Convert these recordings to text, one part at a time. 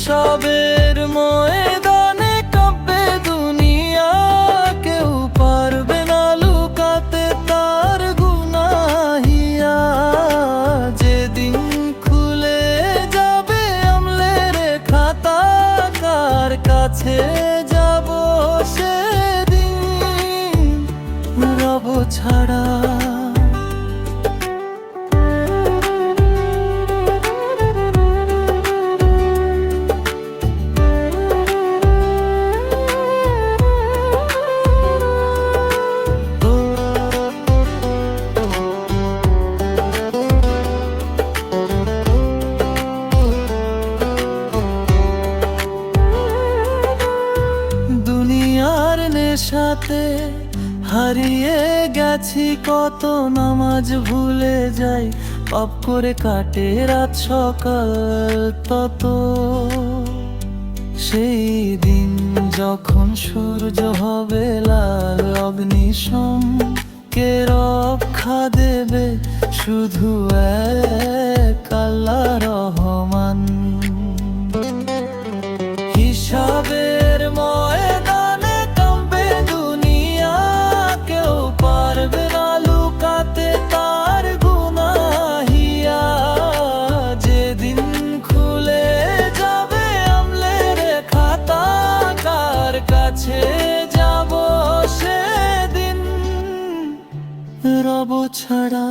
হিসাবের ময়দানে কাঁপবে দুনিয়া। কেউ পারবে না লুকাতে তার গুনাহিয়া। যেদিন খুলে যাবে আমলের খাতা, কার কাছে যাব সেদিন? রব ছাড়া নেশাতে হারিয়ে গেছি, কত নামাজ ভুলে যাই। পাপ করে কাটে রাত সকাল, তত সেই দিন যখন সূর্য হবে লাল অগ্নিশম কে রক্ষা দেবে শুধু এক আল্লাহ কাছে যাব সেদিন, রব ছাড়া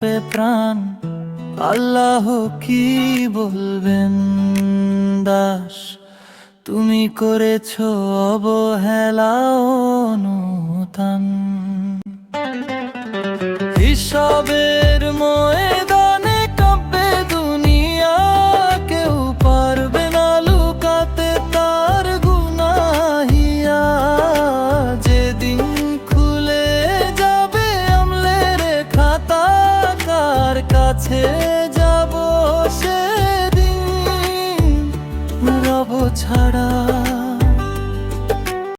পে প্রাণ আল্লাহ কি বলবেন? দাস, তুমি করেছ অবহেলা অনুতান। হিসাবের কাছে যাব সেদিন রব ছাড়া।